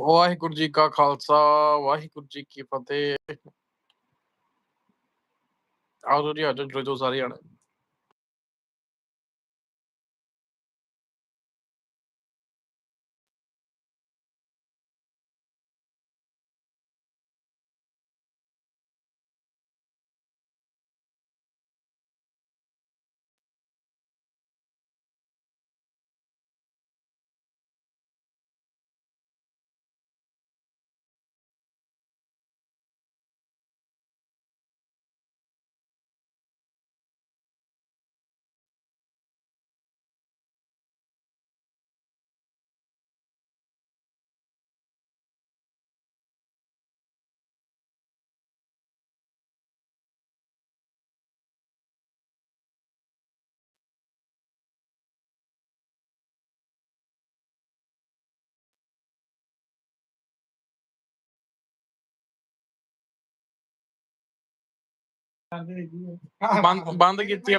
ਵਾਹਿਗੁਰੂ ਜੀ ਕਾ ਖਾਲਸਾ, ਵਾਹਿਗੁਰੂ ਜੀ ਕੀ ਫਤਿਹ। ਆਜੋ ਜੀ ਆਜੋ ਜੋ ਜੋ ਸਾਰੇ ਆਣੇ ਬੰਦ ਬੰਦ ਕੀਤੀ ਆ।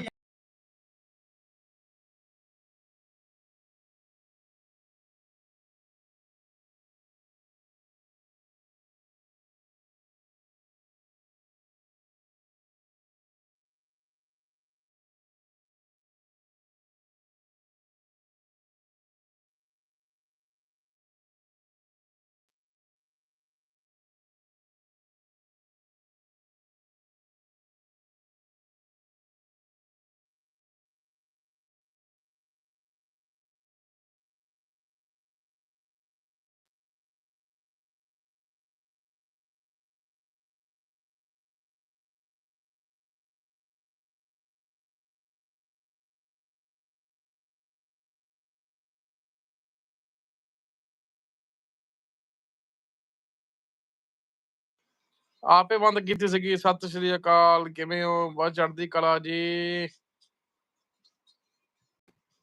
ਆਪੇ ਬੰਦ ਕੀਤੀ ਸੀਗੀ। ਸਤਿ ਸ਼੍ਰੀ ਅਕਾਲ, ਕਿਵੇਂ ਹੋ? ਬਹੁਤ ਚੜ੍ਹਦੀ ਕਲਾ ਜੀ।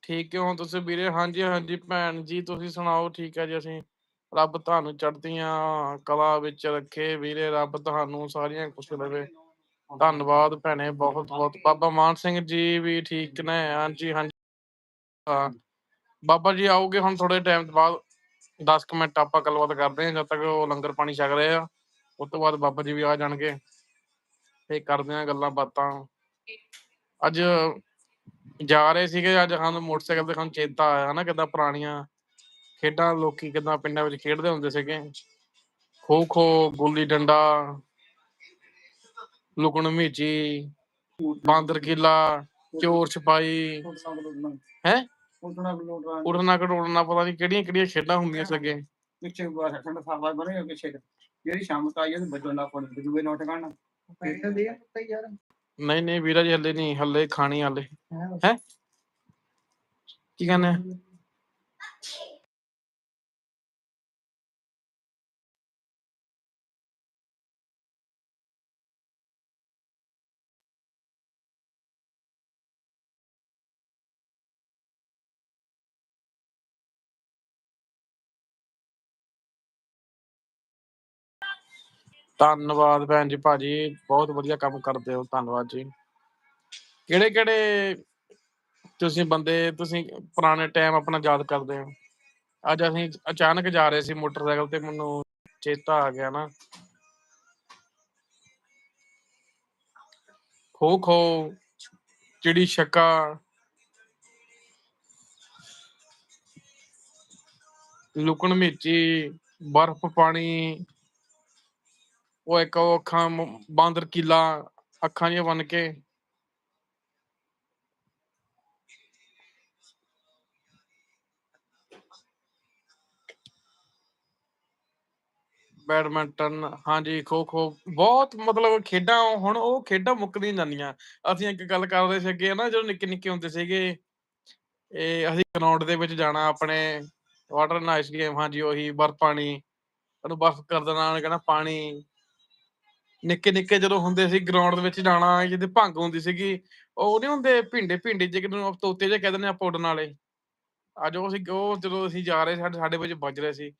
ਠੀਕ ਹੋ ਤੁਸੀਂ ਵੀਰੇ? ਹਾਂਜੀ ਹਾਂਜੀ ਭੈਣ ਜੀ, ਤੁਸੀਂ ਸੁਣਾਓ, ਠੀਕ ਹੈ ਜੀ ਅਸੀਂ। ਰੱਬ ਤੁਹਾਨੂੰ ਚੜ੍ਹਦੀਆਂ ਕਲਾ ਵਿੱਚ ਰੱਖੇ। ਵੀਰੇ, ਰੱਬ ਤੁਹਾਨੂੰ ਸਾਰੀਆਂ ਖੁਸ਼ ਦੇਵੇ ਧੰਨਵਾਦ ਭੈਣੇ, ਬਹੁਤ ਬਹੁਤ। ਬਾਬਾ ਮਾਨ ਸਿੰਘ ਜੀ ਵੀ ਠੀਕ ਨੇ। ਹਾਂਜੀ ਹਾਂਜੀ। ਬਾਬਾ ਜੀ ਆਓਗੇ ਹੁਣ ਥੋੜੇ ਟਾਈਮ ਬਾਅਦ। 10 ਕੁ ਮਿੰਟ ਆਪਾਂ ਗੱਲਬਾਤ ਕਰਦੇ ਹਾਂ, ਜਦ ਤੱਕ ਉਹ ਲੰਗਰ ਪਾਣੀ ਛਕ ਰਹੇ ਆ। ਉਸ ਤੋਂ ਬਾਅਦ ਬਾਬਾ ਜੀ ਵੀ ਆ ਜਾਣਗੇ। ਫੇਰ ਕਰਦੇ ਆ ਗੱਲਾਂ ਬਾਤਾਂ। ਅੱਜ ਜਾ ਰਹੇ ਸੀਗੇ, ਅੱਜ ਸਾਨੂੰ ਮੋਟਰਸਾਈਕਲ ਤੇ ਸਾਨੂੰ ਚੇਤਾ ਆਇਆ ਨਾ ਕਿਦਾਂ ਪੁਰਾਣੀਆਂ ਖੇਡਾਂ ਲੋਕੀ ਕਿਦਾਂ ਪਿੰਡਾਂ ਵਿੱਚ ਖੇਡਦੇ ਹੁੰਦੇ ਸੀਗੇ। ਖੋ ਖੋ, ਗੁੱਲੀ ਡੰਡਾ, ਲੁਕਣ ਮੀਚੀ, ਬਾਂਦਰ ਕਿਲਾ, ਚੋਰ ਛਪਾਈ ਹੈ? ਉਡਣਾ ਬਲੋਟਣਾ ਉੜਨਾ ਘੜੋੜਨਾ ਪਤਾ ਨਹੀਂ ਕਿਹੜੀਆਂ ਕਿਹੜੀਆਂ ਖੇਡਾਂ ਹੁੰਦੀਆਂ ਸੀਗੇ ਪਿੱਛੇ ਬਾਹਰ ਠੰਡਾ ਸਾਫਾ ਬਣੇ ਪਿੱਛੇ। ਜਿਹੜੀ ਸ਼ਾਮ ਤੱਕ ਆਈ ਉਹ ਬੱਜੋ ਨਾ ਕੋਣ ਦੂਏ ਨੋਟ ਕਾਣਾ ਪੈਸੇ ਦੇ ਪੁੱਤ ਯਾਰ। ਨਹੀਂ ਨਹੀਂ ਵੀਰਾ ਜੀ ਹੱਲੇ ਨਹੀਂ ਹੱਲੇ ਖਾਣੀ ਹੱਲੇ। ਹੈ? ਕੀ ਕਹਿੰਦੇ ਧੰਨਵਾਦ ਭੈਣ ਜੀ, ਭਾਜੀ, ਬਹੁਤ ਵਧੀਆ ਕੰਮ ਕਰਦੇ ਹੋ, ਧੰਨਵਾਦ ਜੀ। ਕਿਹੜੇ ਕਿਹੜੇ ਤੁਸੀਂ ਬੰਦੇ, ਤੁਸੀਂ ਪੁਰਾਣੇ ਟਾਈਮ ਆਪਣਾ ਯਾਦ ਕਰਦੇ ਹੋ? ਅੱਜ ਅਸੀਂ ਅਚਾਨਕ ਜਾ ਰਹੇ ਸੀ ਮੋਟਰਸਾਈਕਲ ਤੇ, ਮੈਨੂੰ ਚੇਤਾ ਆ ਗਿਆ ਨਾ। ਖੋ ਖੋ, ਚਿੜੀ ਛੱਕਾ। ਲੁਕਣ ਮੀਚੀ ਬਰਫ਼ ਪਾਣੀ। ਉਹ ਇੱਕ ਉਹ ਅੱਖਾਂ ਬਾਂਦਰ ਕਿਲਾ, ਅੱਖਾਂ ਜਿਹੀਆਂ ਬਣ ਕੇ। ਬੈਡਮਿੰਟਨ, ਹਾਂਜੀ, ਖੋ ਖੋ, ਬਹੁਤ ਮਤਲਬ ਖੇਡਾਂ ਹੁਣ ਉਹ ਖੇਡਾਂ ਮੁੱਕਦੀਆਂ ਜਾਂਦੀਆਂ। ਅਸੀਂ ਇੱਕ ਗੱਲ ਕਰਦੇ ਸੀ ਅੱਗੇ ਨਾ, ਜਦੋਂ ਨਿੱਕੇ ਨਿੱਕੇ ਹੁੰਦੇ ਸੀਗੇ ਇਹ ਅਸੀਂ ਗਰਾਊਂਡ ਦੇ ਵਿੱਚ ਜਾਣਾ ਆਪਣੇ ਵਾਟਰ ਨਾਈਸ ਗੇਮ ਹਾਂਜੀ, ਉਹੀ ਬਰਫ਼ ਪਾਣੀ, ਉਹਨੂੰ ਬਰਫ਼ ਕਰ ਦੇਣਾ, ਉਹਨੇ ਕਹਿਣਾ ਪਾਣੀ। ਨਿੱਕੇ ਨਿੱਕੇ ਜਦੋਂ ਹੁੰਦੇ ਸੀ ਗਰਾਊਂਡ ਦੇ ਵਿੱਚ ਜਾਣਾ, ਜਿਹਦੇ ਭੰਗ ਹੁੰਦੀ ਸੀਗੀ, ਉਹ ਨਹੀਂ ਹੁੰਦੇ ਭਿੰਡੇ ਭਿੰਡੇ ਜਿਹੇ ਨੂੰ ਤੋਤੇ ਜਿਹੇ ਕਹਿ ਦਿੰਦੇ ਆਪਾਂ ਉੱਡਣ ਵਾਲੇ। ਅੱਜ ਉਹ ਅਸੀਂ ਉਹ ਜਦੋਂ ਅਸੀਂ ਜਾ ਰਹੇ ਸਾਡੇ ਸਾਡੇ ਵਿੱਚ ਵੱਜ ਰਹੇ ਸੀ।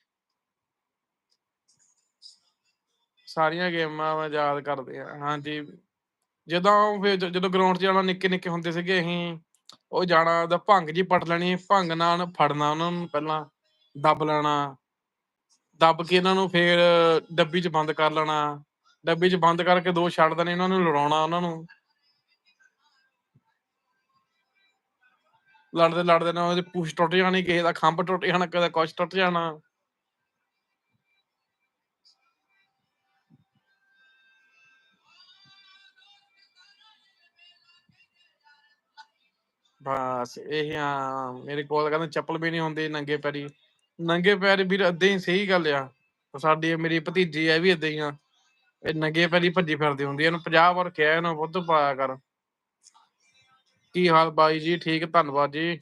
ਸਾਰੀਆਂ ਗੇਮਾਂ ਮੈਂ ਯਾਦ ਕਰਦੇ ਆ, ਹਾਂਜੀ। ਜਦੋਂ ਫਿਰ ਜ- ਜਦੋਂ ਗਰਾਊਂਡ 'ਚ ਜਾਣਾ, ਨਿੱਕੇ ਨਿੱਕੇ ਹੁੰਦੇ ਸੀਗੇ ਅਸੀਂ, ਉਹ ਜਾਣਾ ਦਾ ਭੰਗ ਜੀ ਪਟ ਲੈਣੀ, ਭੰਗ ਨਾਲ ਫੜਨਾ ਉਹਨਾਂ ਨੂੰ ਪਹਿਲਾਂ, ਦੱਬ ਲੈਣਾ। ਦੱਬ ਕੇ ਇਹਨਾਂ ਨੂੰ ਫੇਰ ਡੱਬੀ 'ਚ ਬੰਦ ਕਰ ਲੈਣਾ। ਡੱਬੀ 'ਚ ਬੰਦ ਕਰਕੇ ਦੋ ਛੱਡ ਦੇਣੇ ਇਹਨਾਂ ਨੂੰ, ਲੜਾਉਣਾ ਉਹਨਾਂ ਨੂੰ। ਲੜਦੇ ਲੜਦੇ ਨਾ ਉਹਦੀ ਪੂਛ ਟੁੱਟ ਜਾਣੀ, ਕਿਸੇ ਦਾ ਖੰਭ ਟੁੱਟ ਜਾਣਾ, ਕਿਸੇ ਦਾ ਕੁਛ ਟੁੱਟ ਜਾਣਾ। ਬਸ, ਇਹ ਆ, ਮੇਰੇ ਕੋਲ ਕਹਿੰਦਾ ਚੱਪਲ ਵੀ ਨਹੀਂ ਹੁੰਦੀ ਨੰਗੇ ਪੈਰੀ। ਨੰਗੇ ਪੈਰ ਵੀਰ, ਏਦਾਂ ਹੀ ਸਹੀ ਗੱਲ ਆ। ਸਾਡੀ ਮੇਰੀ ਭਤੀਜੀ ਐ ਵੀ ਏਦਾਂ ਹੀ ਆ। ਇਹ ਨੰਗੇ ਪੈਰੀ ਭੱਜੀ ਫਿਰਦੀ ਹੁੰਦੀ ਆ, ਇਹਨੂੰ 50 ਵਾਰ ਕਿਹਾ ਇਹਨੂੰ ਬੁੱਧ ਪਾਇਆ ਕਰ। ਕੀ ਹਾਲ ਬਾਈ ਜੀ? ਠੀਕ? ਧੰਨਵਾਦ ਜੀ।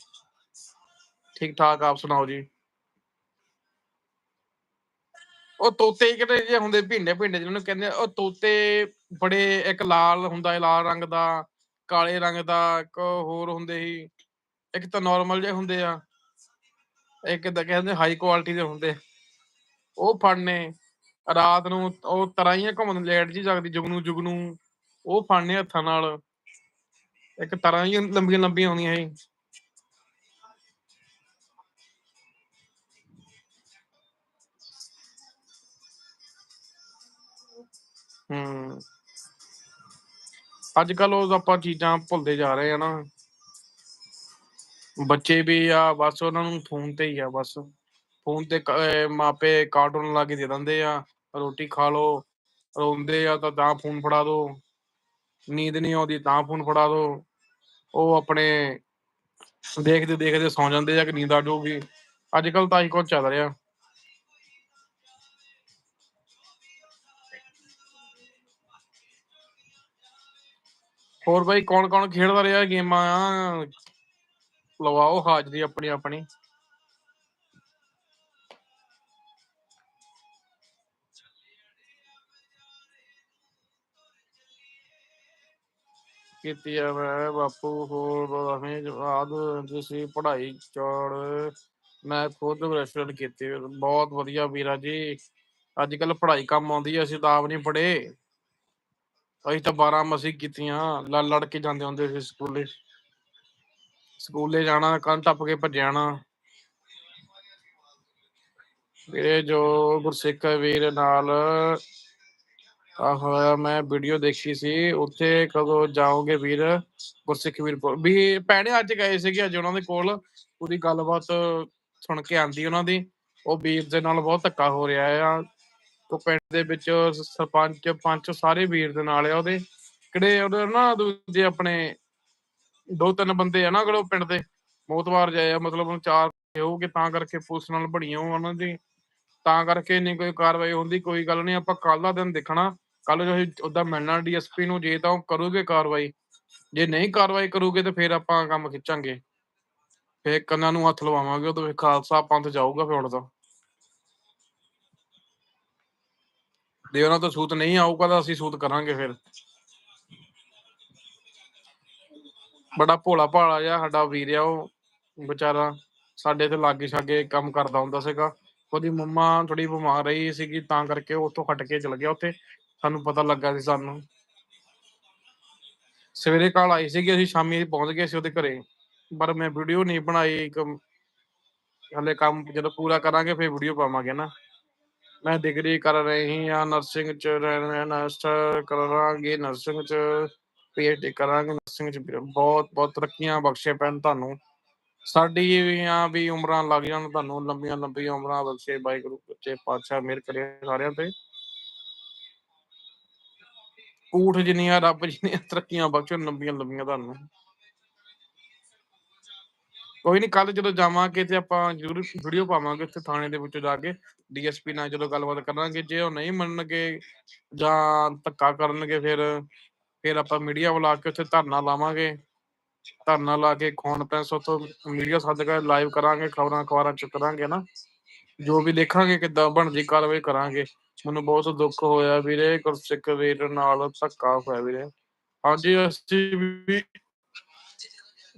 ਠੀਕ ਠਾਕ ਆਪ ਸੁਣਾਓ ਜੀ। ਉਹ ਤੋਤੇ ਹੀ ਕਿਹੜੇ ਹੁੰਦੇ ਭਿੰਡੇ ਭਿੰਡੇ ਜਿਹਨਾਂ ਨੂੰ ਕਹਿੰਦੇ ਉਹ ਤੋਤੇ ਬੜੇ ਇੱਕ ਲਾਲ ਹੁੰਦਾ ਲਾਲ ਰੰਗ ਦਾ ਕਾਲੇ ਰੰਗ ਦਾ ਇੱਕ ਹੋਰ ਹੁੰਦੇ ਸੀ ਇੱਕ ਤਾਂ ਨਾਰਮਲ ਜਿਹੇ ਹੁੰਦੇ ਆ ਇੱਕ ਤਾਂ ਕਹਿੰਦੇ ਹਾਈ ਕੁਆਲਿਟੀ ਦੇ ਹੁੰਦੇ। ਉਹ ਫੜਨੇ। ਰਾਤ ਨੂੰ ਉਹ ਤਰਾਈਆਂ ਘੁੰਮਣ, ਲੈਟ ਜੀ ਜਗਦੀ, ਜੁਗਨੂ ਜੁਗਨੂ। ਉਹ ਫੜਨੇ ਹੱਥਾਂ ਨਾਲ। ਇੱਕ ਤਰ੍ਹਾਂ ਹੀ ਲੰਬੀਆਂ ਲੰਬੀਆਂ ਆਉਂਦੀਆਂ ਸੀ। ਹੂੰ। ਅੱਜ ਕੱਲ ਉਹ ਆਪਾਂ ਚੀਜ਼ਾਂ ਭੁੱਲਦੇ ਜਾ ਰਹੇ ਆ ਨਾ। ਬੱਚੇ ਵੀ ਆ, ਬਸ ਉਹਨਾਂ ਨੂੰ ਫੋਨ ਤੇ ਹੀ ਆ, ਬਸ। ਫੋਨ ਤੇ ਮਾਪੇ ਕਾਰਟੂਨ ਲਾ ਕੇ ਦੇ ਦਿੰਦੇ ਆ। ਰੋਟੀ ਖਾ ਲਓ, ਰੋਂਦੇ ਆ ਤਾਂ ਤਾਂ ਫੋਨ ਫੜਾ ਦੋ, ਨੀਂਦ ਨਹੀਂ ਆਉਂਦੀ ਤਾਂ ਫੋਨ ਫੜਾ ਦੋ, ਉਹ ਆਪਣੇ ਦੇਖਦੇ ਦੇਖਦੇ ਸੌਂ ਜਾਂਦੇ ਆ ਕਿ ਨੀਂਦ ਆ ਜਾਊਗੀ। ਅੱਜ ਕੱਲ ਤਾਂ ਹੀ ਕੁਝ ਚੱਲ ਰਿਹਾ। ਹੋਰ ਬਾਈ ਕੌਣ ਕੌਣ ਖੇਡਦਾ ਰਿਹਾ ਗੇਮਾਂ? ਆ ਲਵਾਓ ਹਾਜ਼ਰੀ ਆਪਣੀ ਆਪਣੀ ਕੀਤੀ ਆ ਮੈਂ ਬਾਪੂ ਹੋਰ ਬਵੇਂ ਜਵਾਦ ਤੁਸੀਂ ਪੜ੍ਹਾਈ ਚੜ। ਮੈਂ ਖੁਦ ਰੈਸਟੋਰੈਂਟ ਕੀਤੀ, ਬਹੁਤ ਵਧੀਆ ਵੀਰਾ ਜੀ। ਅੱਜ ਕੱਲ ਪੜ੍ਹਾਈ ਕੰਮ ਆਉਂਦੀ ਅਸੀਂ ਤਾਂ ਆਪ ਨਹੀਂ ਪੜ੍ਹੇ। ਅਸੀਂ ਤਾਂ 12 ਮਸੀਂ ਕੀਤੀਆਂ ਲੜ ਲੜ ਕੇ ਜਾਂਦੇ ਹੁੰਦੇ ਸੀ ਸਕੂਲੇ। ਸਕੂਲੇ ਜਾਣਾ, ਕੰਨ ਟੱਪ ਕੇ ਭੱਜ ਜਾਣਾ ਵੀਰੇ ਜੋ ਗੁਰਸਿੱਖ ਵੀਰ ਨਾਲ ਆਹੋ ਹੋਇਆ ਮੈਂ ਵੀਡੀਓ ਦੇਖੀ ਸੀ। ਉੱਥੇ ਕਦੋਂ ਜਾਓਗੇ ਵੀਰ? ਗੁਰਸਿੱਖ ਵੀਰ ਕੋਲ। ਵੀ ਭੈਣੇ, ਅੱਜ ਗਏ ਸੀਗੇ ਅੱਜ ਉਹਨਾਂ ਦੇ ਕੋਲ। ਪੂਰੀ ਗੱਲਬਾਤ ਸੁਣ ਕੇ ਆਂਦੀ ਉਹਨਾਂ ਦੀ। ਉਹ ਵੀਰ ਦੇ ਨਾਲ ਬਹੁਤ ਧੱਕਾ ਹੋ ਰਿਹਾ ਆ। ਉਹ ਪਿੰਡ ਦੇ ਵਿੱਚ ਸਰਪੰਚ, ਪੰਚ ਸਾਰੇ ਵੀਰ ਦੇ ਨਾਲ ਆ ਉਹਦੇ। ਕਿਹੜੇ ਉਹਦੇ ਨਾ ਦੂਜੇ ਆਪਣੇ ਦੋ ਤਿੰਨ ਬੰਦੇ ਆ ਨਾ ਕਿਹੜੇ ਉਹ ਪਿੰਡ ਦੇ। ਮੋਤਵਾਰ ਜਾਏ ਆ, ਮਤਲਬ ਉਹ ਚਾਰ ਹੋਊਗੇ, ਤਾਂ ਕਰਕੇ ਪੁਲਿਸ ਨਾਲ ਬਣੀਆਂ ਉਹਨਾਂ ਦੀ। ਤਾਂ ਕਰਕੇ ਨਹੀਂ ਕੋਈ ਕਾਰਵਾਈ ਹੁੰਦੀ, ਕੋਈ ਗੱਲ ਨਹੀਂ, ਆਪਾਂ ਕੱਲ ਦਾ ਦਿਨ ਦੇਖਣਾ। ਕੱਲ ਜੋ ਅਸੀਂ ਉਦਾਂ ਮਿਲਣਾ ਡੀਐਸਪੀ ਨੂੰ, ਜੇ ਤਾਂ ਉਹ ਕਰੂਗੇ ਕਾਰਵਾਈ, ਜੇ ਨਹੀਂ ਕਾਰਵਾਈ ਕਰੂਗੇ ਤੇ ਫਿਰ ਆਪਾਂ ਕੰਮ ਖਿੱਚਾਂਗੇ। ਫੇਰ ਕੰਨਾਂ ਨੂੰ ਹੱਥ ਲਵਾਵਾਂਗੇ ਉਦੋਂ ਫਿਰ ਖਾਲਸਾ ਪੰਥ ਜਾਊਗਾ ਫਿਰ ਹੁਣ ਤਾਂ। ਉਹਨਾਂ ਤੋਂ ਸੂਤ ਨਹੀਂ ਆਊਗਾ ਤਾਂ ਅਸੀਂ ਸੂਤ ਕਰਾਂਗੇ ਫਿਰ। ਬੜਾ ਭੋਲਾ ਭਾਲਾ ਜਿਹਾ ਸਾਡਾ ਵੀਰ ਆ ਉਹ, ਵਿਚਾਰਾ ਸਾਡੇ ਤੇ ਲਾਗੇ ਛਾਗੇ ਕੰਮ ਕਰਦਾ ਹੁੰਦਾ ਸੀਗਾ। ਉਹਦੀ ਮੰਮਾ ਥੋੜੀ ਬਿਮਾਰ ਰਹੀ ਸੀਗੀ, ਤਾਂ ਕਰਕੇ ਉਹ ਉੱਥੋਂ ਹਟ ਕੇ ਚਲ ਗਿਆ ਉੱਥੇ। ਸਾਨੂੰ ਪਤਾ ਲੱਗਾ ਸੀ ਸਾਨੂੰ। ਸਵੇਰੇ ਕਾਲ ਆਈ ਸੀਗੀ, ਅਸੀਂ ਸ਼ਾਮੀ ਪਹੁੰਚ ਗਏ ਸੀ ਉਹਦੇ ਘਰੇ। ਪਰ ਮੈਂ ਵੀਡੀਓ ਨਹੀਂ ਬਣਾਈ, ਇੱਕ ਹਲੇ ਕੰਮ ਜਦੋਂ ਪੂਰਾ ਕਰਾਂਗੇ, ਫਿਰ ਵੀਡੀਓ ਪਾਵਾਂਗੇ ਨਾ। ਮੈਂ ਡਿਗਰੀ ਕਰ ਰਹੀ ਹਾਂ ਨਰਸਿੰਗ ਚ ਨਰਸ ਕਰਾਂਗੇ ਨਰਸਿੰਗ ਚ ਪੀਐਚਡੀ ਕਰਾਂਗੇ ਨਰਸਿੰਗ ਚ ਬਹੁਤ ਬਹੁਤ ਤਰੱਕੀਆਂ ਬਖਸ਼ੇ ਪੈਣ ਤੁਹਾਨੂੰ। ਸਾਡੀ ਵੀ ਆ ਵੀ ਉਮਰਾਂ ਲੱਗ ਜਾਣ ਤੁਹਾਨੂੰ ਲੰਬੀਆਂ ਲੰਬੀਆਂ ਉਮਰਾਂ ਬਖਸ਼ੇ ਵਾਹਿਗੁਰੂ ਸੱਚੇ ਪਾਤਸ਼ਾਹ ਮਿਹਰ ਕਰੇ ਸਾਰਿਆਂ ਤੇ। ਊਠ ਜਿੰਨੀਆਂ ਰੱਬ ਜਿੰਨੀਆਂ ਤਰੱਕੀਆਂ ਬਖਸ਼ਣ ਲੰਬੀਆਂ ਲੰਬੀਆਂ ਤੁਹਾਨੂੰ ਕੋਈ ਨਹੀਂ ਕੱਲ ਜਦੋਂ ਜਾਵਾਂਗੇ ਤੇ ਆਪਾਂ ਜ਼ਰੂਰ ਵੀਡੀਓ ਪਾਵਾਂਗੇ ਉੱਥੇ ਥਾਣੇ ਦੇ ਵਿੱਚ ਜਾ ਕੇ ਡੀਐਸਪੀ ਨਾਲ ਜਦੋਂ ਗੱਲਬਾਤ ਕਰਾਂਗੇ ਜੇ ਉਹ ਨਹੀਂ ਮੰਨਣਗੇ ਜਾਂ ਧੱਕਾ ਕਰਨਗੇ ਫਿਰ ਫਿਰ ਆਪਾਂ ਮੀਡੀਆ ਬੁਲਾ ਕੇ ਉੱਥੇ ਧਰਨਾ ਲਾਵਾਂਗੇ ਧਰਨਾ ਲਾ ਕੇ ਕਾਨਫਰੰਸ ਉੱਥੋਂ ਮੀਡੀਆ ਸੱਦ ਕੇ ਲਾਈਵ ਕਰਾਂਗੇ ਖਬਰਾਂ ਅਖਬਾਰਾਂ ਚ ਕਰਾਂਗੇ ਨਾ ਜੋ ਵੀ ਦੇਖਾਂਗੇ ਕਿੱਦਾਂ ਬਣਦੀ ਕਾਰਵਾਈ ਕਰਾਂਗੇ ਮੈਨੂੰ ਬਹੁਤ ਦੁੱਖ ਹੋਇਆ ਵੀਰੇ, ਗੁਰਸਿੱਖ ਵੀਰ ਨਾਲ ਧੱਕਾ ਹੋਇਆ ਵੀਰੇ। ਹਾਂਜੀ, ਅਸੀਂ ਵੀ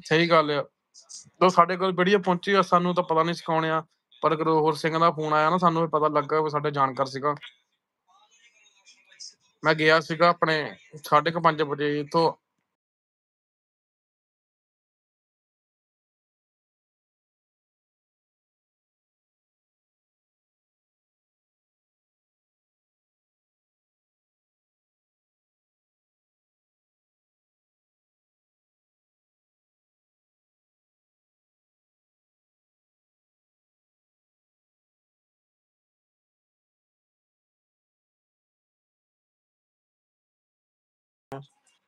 ਸਹੀ ਗੱਲ ਆ। ਜਦੋਂ ਸਾਡੇ ਕੋਲ ਵੀਡੀਓ ਪਹੁੰਚੀ ਆ, ਸਾਨੂੰ ਤਾਂ ਪਤਾ ਨਹੀਂ ਸਿਖਾਉਣਿਆ ਪਰ ਜਦੋਂ ਹੋਰ ਸਿੰਘ ਦਾ ਫੋਨ ਆਇਆ ਨਾ, ਸਾਨੂੰ ਵੀ ਪਤਾ ਲੱਗਾ ਵੀ ਸਾਡੇ ਜਾਣਕਾਰ ਸੀਗਾ। ਮੈਂ ਗਿਆ ਸੀਗਾ ਆਪਣੇ 5:30 ਵਜੇ ਤੋਂ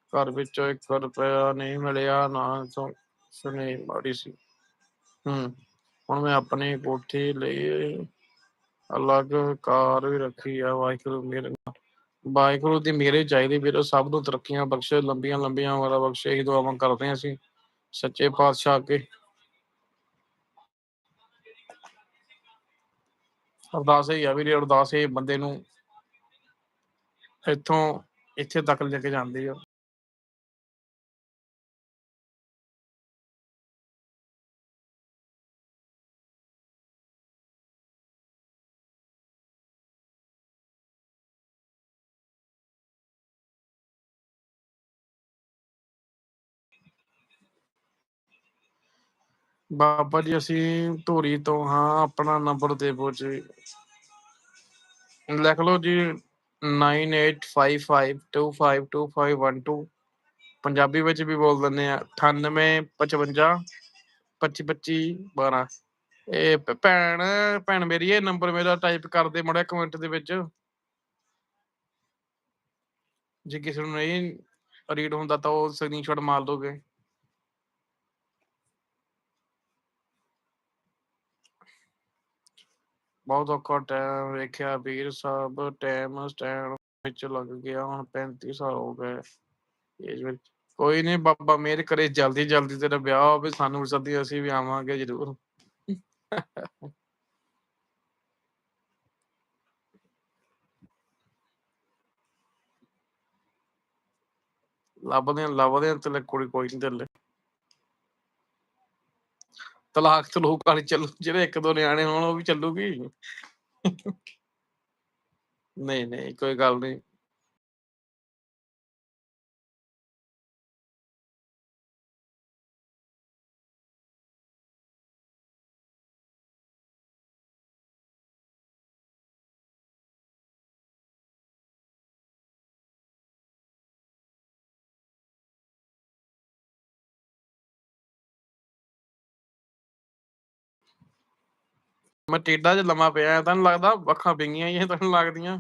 ਘਰ ਵਿੱਚੋਂ 1 ਰੁਪਇਆ ਨਹੀਂ ਮਿਲਿਆ, ਨਾ ਸੁ- ਸੁਣੀ ਮਾੜੀ ਸੀ। ਹੂੰ, ਹੁਣ ਮੈਂ ਆਪਣੀ ਕੋਠੀ ਲਈ ਅਲੱਗ ਕਾਰ ਵੀ ਰੱਖੀ ਆ, ਵਾਹਿਗੁਰੂ ਮੇਰੇ ਨਾਲ। ਵਾਹਿਗੁਰੂ ਦੀ ਮੇਰੇ ਚਾਹੀਦੀ ਵੀਰੋ ਸਭ ਨੂੰ ਤਰੱਕੀਆਂ ਬਖਸ਼ੇ, ਲੰਬੀਆਂ ਲੰਬੀਆਂ ਵਾਲਾ ਬਖਸ਼ੇ, ਇਹ ਦੁਆਵਾਂ ਕਰਦੇ ਹਾਂ ਅਸੀਂ, ਸੱਚੇ ਪਾਤਸ਼ਾਹ ਅੱਗੇ। ਅਰਦਾਸ ਹੀ ਆ ਵੀਰੇ ਅਰਦਾਸ ਇਹ ਬੰਦੇ ਨੂੰ ਇੱਥੋਂ, ਇੱਥੇ ਤੱਕ ਲੈ ਕੇ ਜਾਂਦੀ ਆ। ਬਾਬਾ ਜੀ, ਅਸੀਂ ਧੂਰੀ ਤੋਂ ਹਾਂ, ਆਪਣਾ ਨੰਬਰ ਦੇਵੋ ਜੀ। ਲਿਖ ਲਓ ਜੀ 9855252512 ਪੰਜਾਬੀ ਵਿੱਚ ਵੀ ਬੋਲ ਦਿੰਦੇ ਆ 9855 2525 12 ਇਹ ਭੈਣ ਭੈਣ ਮੇਰੀ, ਇਹ ਨੰਬਰ ਮੇਰਾ ਟਾਈਪ ਕਰ ਦੇ ਮੜਾ ਕਮੈਂਟ ਦੇ ਵਿੱਚ। ਜੇ ਕਿਸੇ ਨੂੰ ਨਹੀਂ ਰੀਡ ਹੁੰਦਾ ਤਾਂ ਉਹ ਸਕਰੀਨਸ਼ਾਟ ਮਾਰ ਦੋਗੇ। ਬਹੁਤ ਔਖਾ ਟਾਈਮ ਵੇਖਿਆ, ਵੀਰ ਸਾਹਿਬ ਟਾਈਮ ਸਟੈਂਡ ਵਿੱਚ ਲੱਗ ਗਿਆ, ਹੁਣ 35 ਸਾਲ ਹੋ ਗਏ ਏਜ ਵਿੱਚ। ਕੋਈ ਨਹੀਂ ਬਾਬਾ ਮਿਹਰ ਕਰੇ ਜਲਦੀ ਜਲਦੀ ਤੇਰਾ ਵਿਆਹ ਹੋਵੇ, ਸਾਨੂੰ ਸੱਦੀ, ਅਸੀਂ ਵੀ ਆਵਾਂਗੇ ਜ਼ਰੂਰ। ਲੱਭਦੇ ਲੱਭਦੇ ਤੇ ਕੁੜੀ ਕੋਈ ਨਹੀਂ ਚੱਲੇ ਤਲਾਕ ਤਲੂਕ ਵਾਲੀ ਚੱਲੂ, ਜਿਹੜੇ ਇੱਕ ਦੋ ਨਿਆਣੇ ਹੋਣ ਉਹ ਵੀ ਚੱਲੂਗੀ। ਨਹੀਂ ਨਹੀਂ, ਕੋਈ ਗੱਲ ਨਹੀਂ। ਮੈਂ ਟੇਡਾ ਜਿਹਾ ਲੰਮਾ ਪਿਆ ਤਾਂ ਲੱਗਦਾ ਅੱਖਾਂ ਪਿੰਗੀਆਂ ਹੀ ਤਾਂ ਲੱਗਦੀਆਂ?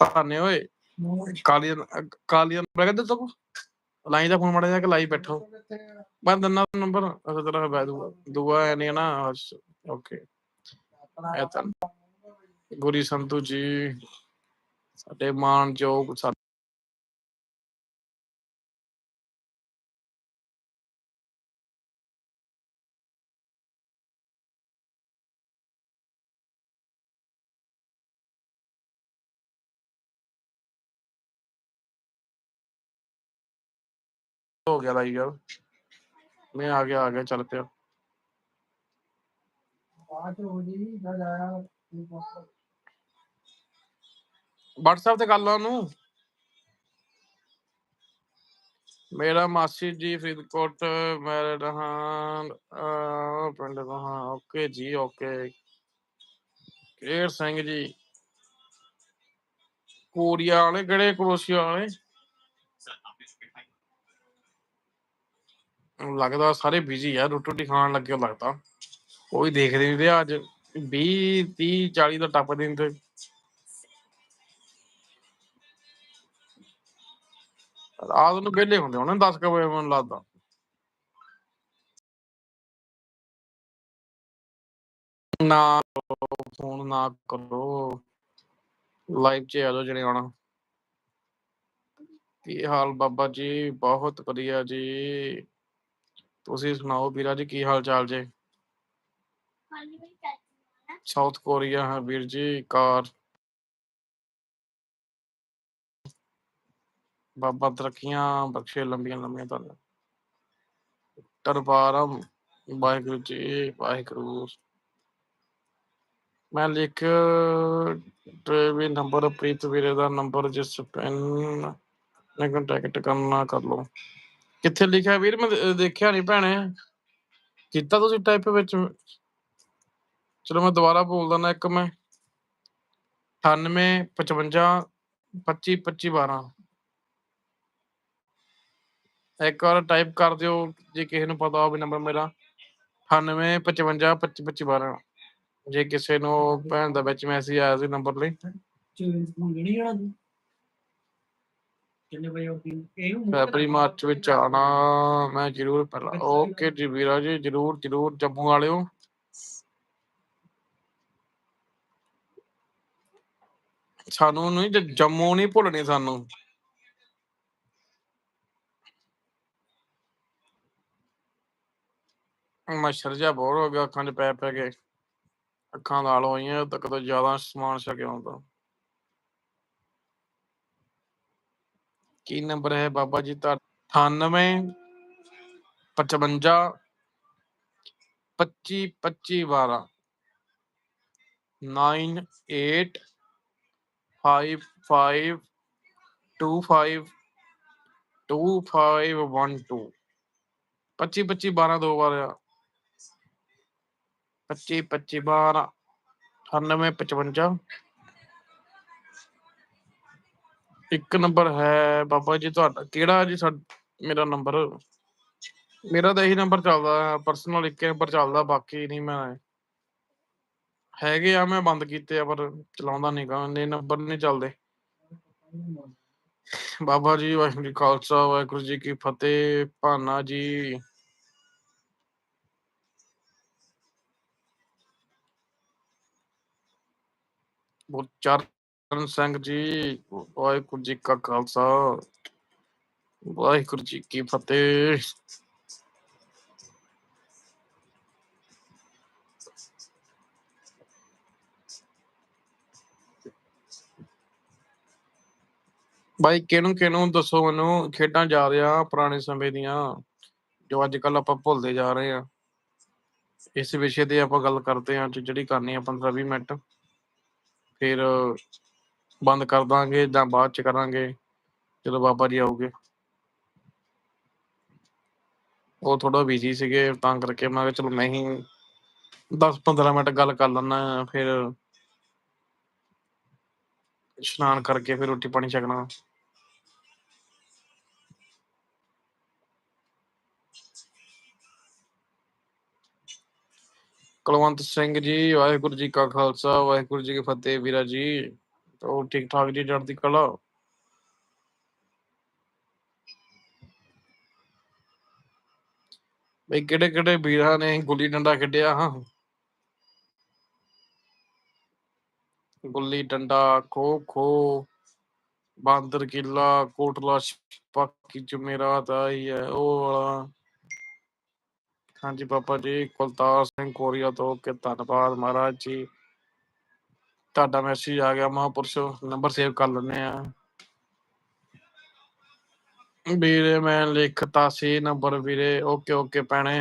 ਤਾਨੇ ਓਏ, ਕਾਲੀ ਕਾਲੀ ਨੰਬਰ ਕਹਿੰਦੇ ਤੂੰ ਲਾਈ ਦਾ ਫੋਨ ਮੜਾ ਜਾ ਕੇ ਲਾਈ ਬੈਠੋ। ਮੈਂ ਦੰਨਾ ਨੰਬਰ ਅਸਾ ਤੇਰਾ ਬੈ ਦੂਗਾ ਦੂਆ ਨਹੀਂ ਨਾ ਓਕੇ। ਇਹ ਤਾਂ ਗੁਰੀ ਸੰਤੂ ਜੀ, ਸਾਡੇ ਮਾਨ ਜੋਗ ਹੋ ਗਿਆ ਲਾਈ ਯਾਰ। ਮੈਂ ਆ ਗਿਆ ਆ ਗਿਆ ਚੱਲ ਪਿਆ। WhatsApp ਤੇ ਕਰ ਲਾ ਉਹਨੂੰ। ਮੇਰਾ ਮਾਸੀ ਜੀ ਫਰੀਦਕੋਟ ਮੈਰਿਡ ਹਾਂ ਅਹ, ਪਿੰਡ ਤੋਂ ਹਾਂ ਓਕੇ ਜੀ ਓਕੇ। ਕੇਰ ਸਿੰਘ ਜੀ। ਕੋਰੀਆ ਵਾਲੇ ਕਿਹੜੇ ਕਰੋਸ਼ੀਆ ਵਾਲੇ। ਲੱਗਦਾ ਸਾਰੇ ਬਿਜ਼ੀ ਆ ਰੋਟੀ ਰੋਟੀ ਖਾਣ ਲੱਗੇ ਲੱਗਦਾ। ਕੋਈ ਦੇਖਦੇ ਨਹੀਂ ਰਿਹਾ ਅੱਜ 20 30 40 ਦਾ ਟੱਪ ਦਿਨ ਤੇ। ਰਾਤ ਨੂੰ ਵਿਹਲੇ ਹੁੰਦੇ ਹੋਣੇ 10 ਕੁ ਵਜੇ ਮੈਨੂੰ ਲੱਗਦਾ। ਨਾ ਫੋਨ ਨਾ ਕਰੋ। ਲਾਈਵ 'ਚ ਆ ਜਾਓ ਜਿਹੜੇ ਆਉਣਾ। ਕੀ ਹਾਲ ਬਾਬਾ ਜੀ? ਬਹੁਤ ਵਧੀਆ ਜੀ। ਤੁਸੀਂ ਸੁਣਾਓ ਵੀਰਾ ਜੀ ਕੀ ਹਾਲ ਚਾਲ ਜੇ? ਸਾਊਥ ਕੋਰੀਆ ਹੈ ਵੀਰ ਜੀ ਕਾਰ। ਬਾਬਾ ਤਰੱਕੀਆਂ ਬਖਸ਼ੇ ਲੰਬੀਆਂ ਲੰਬੀਆਂ ਤੁਹਾਨੂੰ। ਦਰਬਾਰਮ ਵਾਹਿਗੁਰੂ ਜੀ ਵਾਹਿਗੁਰੂ। ਮੈਂ ਲਿਖ ਟ੍ਰੇਵੀ ਨੰਬਰ ਪ੍ਰੀਤ ਵੀਰੇ ਦਾ ਨੰਬਰ ਜਿਸ ਪੈਨ ਨੇ ਕੰਟੈਕਟ ਕਰਨਾ ਕਰ ਲਓ। ਕਿੱਥੇ ਲਿਖਿਆ ਵੀਰ? ਮੈਂ ਦੇਖਿਆ ਨਹੀਂ ਭੈਣੇ। ਕੀਤਾ ਤੁਸੀਂ ਟਾਈਪ ਵਿੱਚ? ਚਲੋ ਮੈਂ ਦੁਬਾਰਾ ਬੋਲ ਦਿੰਦਾ ਇੱਕ ਮੈਂ। 98 55 25 25 12 ਇੱਕ ਵਾਰ ਟਾਈਪ ਕਰ ਦਿਓ, ਜੇ ਕਿਸੇ ਨੂੰ ਪਤਾ ਹੋਵੇ ਨੰਬਰ ਮੇਰਾ। 98 55 25 25 12 ਜੇ ਕਿਸੇ ਨੂੰ ਭੈਣ ਦਾ ਵਿੱਚ ਮੈਸੇਜ ਆਇਆ ਸੀ ਨੰਬਰ ਲਈ ਮੰਗਣੀ ਜਾਣਾ ਤੂੰ ਕਿੰਨੇ ਵਜੇ ਉੱਠੀ ਇਹਨੂੰ ਮੂੰਹ ਤੇ ਫੈਬਰੀ ਮਾਰਚ ਵਿੱਚ ਆਣਾ ਮੈਂ ਜ਼ਰੂਰ ਪਹਿਲਾਂ ਓਕੇ ਜੀ ਵੀਰਾ ਜੀ ਜ਼ਰੂਰ ਜ਼ਰੂਰ ਜੰਮੂ ਵਾਲਿਓ। ਸਾਨੂੰ ਨਹੀਂ ਜ- ਜੰਮੂ ਨਹੀਂ ਭੁੱਲਣੀ ਸਾਨੂੰ। ਮੱਛਰ ਜਿਹਾ ਬਹੁਤ ਹੋ ਗਿਆ ਅੱਖਾਂ 'ਚ ਪੈ ਪੈ ਕੇ। ਅੱਖਾਂ ਲਾਲ ਹੋਈਆਂ ਤਾਂ ਕਦੋਂ ਜ਼ਿਆਦਾ ਸਮਾਨ ਛਕਿਆ ਹੁੰਦਾ ਕੀ ਨੰਬਰ ਹੈ ਬਾਬਾ ਜੀ ਦਾ 98 55 25 25 12 9 8 5 5 2 5 2 5 1 2 25 25 12 ਦੋ ਵਾਰ ਆ 25 25 12 98 ਇੱਕ ਨੰਬਰ ਹੈ ਬਾਬਾ ਜੀ ਤੁਹਾਡਾ। ਕਿਹੜਾ ਜੀ ਮੇਰਾ ਨੰਬਰ? ਮੇਰਾ ਤਾਂ ਇਹੀ ਨੰਬਰ ਚੱਲਦਾ ਪਰਸਨਲ ਇੱਕ ਨੰਬਰ ਚੱਲਦਾ, ਬਾਕੀ ਨਹੀਂ ਮੈਂ ਹੈਗੇ ਆ, ਮੈਂ ਬੰਦ ਕੀਤੇ ਆ, ਪਰ ਚਲਾਉਂਦਾ ਨਹੀਂ ਗਾ, ਇੰਨੇ ਨੰਬਰ ਨਹੀਂ ਚੱਲਦੇ। ਬਾਬਾ ਜੀ, ਵਾਹਿਗੁਰੂ ਜੀ ਖਾਲਸਾ, ਵਾਹਿਗੁਰੂ ਜੀ ਕੀ ਫਤਿਹ, ਭਾਨਾ ਜੀ। ਚਾਰ ਗੁਰਚਰਨ ਸਿੰਘ ਜੀ, ਵਾਹਿਗੁਰੂ ਜੀ ਕਾ ਖਾਲਸਾ, ਵਾਹਿਗੁਰੂ ਜੀ ਕੀ ਫਤਿਹ। ਬਾਈ, ਕਿਹਨੂੰ ਕਿਹਨੂੰ ਦੱਸੋ ਮੈਨੂੰ, ਖੇਡਾਂ ਜਾ ਰਿਹਾ ਪੁਰਾਣੇ ਸਮੇਂ ਦੀਆਂ, ਜੋ ਅੱਜ ਕੱਲ ਆਪਾਂ ਭੁੱਲਦੇ ਜਾ ਰਹੇ ਆ ਇਸ ਵਿਸ਼ੇ ਤੇ ਆਪਾਂ ਗੱਲ ਕਰਦੇ ਹਾਂ ਜਿਹੜੀ ਕਰਨੀ ਆ 15 20 ਮਿੰਟ। ਫਿਰ ਬੰਦ ਕਰ ਦਾਂਗੇ ਜਾਂ ਬਾਅਦ ਚ ਕਰਾਂਗੇ, ਜਦੋਂ ਬਾਬਾ ਜੀ ਆਉਗੇ। ਉਹ ਥੋੜਾ ਬਿਜ਼ੀ ਸੀਗੇ, ਤਾਂ ਕਰਕੇ ਮੈਂ ਕਿਹਾ ਚਲੋ ਮੈਂ ਹੀ 10 15 ਮਿੰਟ ਗੱਲ ਕਰ ਲੈਣਾ ਫਿਰ ਇਸ਼ਨਾਨ ਕਰਕੇ ਫਿਰ ਰੋਟੀ ਪਾਣੀ ਛਕਣਾ। ਕੁਲਵੰਤ ਸਿੰਘ ਜੀ, ਵਾਹਿਗੁਰੂ ਜੀ ਕਾ ਖਾਲਸਾ, ਵਾਹਿਗੁਰੂ ਜੀ ਕੀ ਫਤਿਹ ਵੀਰਾ ਜੀ। ਉਹ ਠੀਕ ਠਾਕ ਜੀ ਚੜ੍ਹਦੀ ਕਲਾ। ਬਈ ਕਿਹੜੇ ਕਿਹੜੇ ਵੀਰਾਂ ਨੇ ਗੁੱਲੀ ਡੰਡਾ ਖੇਡਿਆ, ਹਾਂ? ਗੁੱਲੀ ਡੰਡਾ ਖੋ ਖੋ ਬਾਂਦਰ ਕਿੱਲਾ, ਕੋਟਲਾ ਪਾਕੀ ਜੁਮੇਰਾਤ ਆਈ ਹੈ, ਉਹ ਵਾਲਾ। ਹਾਂਜੀ ਪਾਪਾ ਜੀ, ਕੁਲਤਾਰ ਸਿੰਘ ਕੋਰੀਆ ਤੋਂ ਕਿ ਧੰਨਵਾਦ ਮਹਾਰਾਜ ਜੀ। ਤੁਹਾਡਾ ਮੈਸੇਜ ਆ ਗਿਆ ਮਹਾਪੁਰਸ਼ ਨੰਬਰ ਸੇਵ ਕਰ ਲੈਣੇ ਆ ਵੀਰੇ, ਮੈਂ ਲਿਖਤਾ ਸੀ ਨੰਬਰ ਵੀਰੇ ਓਕੇ ਓਕੇ ਭੈਣੇ।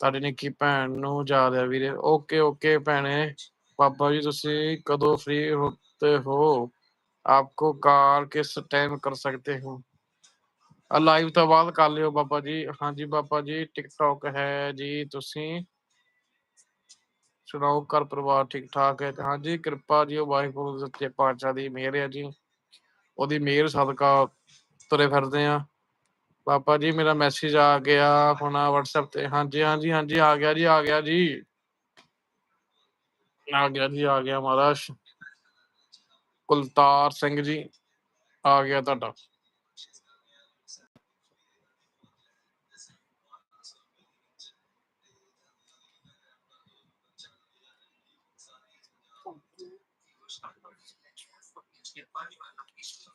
ਤੁਹਾਡੀ ਨਿੱਕੀ ਭੈਣ ਨੂੰ ਯਾਦ ਹੈ ਵੀਰੇ। ਓਕੇ ਓਕੇ ਭੈਣੇ ਪਾਪਾ ਜੀ, ਤੁਸੀਂ ਕਦੋਂ ਫ੍ਰੀ ਹੁੰਦੇ ਹੋ? ਆਪਕੋ ਕਾਲ ਕਿਸ ਟਾਈਮ ਕਰ ਸਕਦੇ ਹੋ? ਲਾਈਵ ਤੋਂ ਬਾਅਦ ਕਰ ਲਿਓ ਬਾਬਾ ਜੀ। ਹਾਂਜੀ ਬਾਬਾ ਜੀ ਟਿਕਟੌਕ ਹੈ ਜੀ, ਤੁਸੀਂ। ਸੁਣਾਓ, ਘਰ ਪਰਿਵਾਰ ਠੀਕ ਠਾਕ ਹੈ? ਹਾਂਜੀ, ਕਿਰਪਾ ਜੀ, ਉਹ ਵਾਹਿਗੁਰੂ ਸੱਚੇ ਪਾਤਸ਼ਾਹ ਦੀ ਮਿਹਰ ਹੈ ਜੀ। ਉਹਦੀ ਮਿਹਰ ਸਦਕਾ ਤੁਰੇ ਫਿਰਦੇ ਆ ਪਾਪਾ ਜੀ, ਮੇਰਾ ਮੈਸੇਜ ਆ ਗਿਆ ਹੁਣ WhatsApp ਤੇ। ਹਾਂਜੀ ਹਾਂਜੀ ਹਾਂਜੀ, ਆ ਗਿਆ ਜੀ, ਆ ਗਿਆ ਜੀ। ਆ ਗਿਆ ਜੀ, ਆ ਗਿਆ ਮਹਾਰਾਜ। ਕੁਲਤਾਰ ਸਿੰਘ ਜੀ, ਆ ਗਿਆ ਤੁਹਾਡਾ।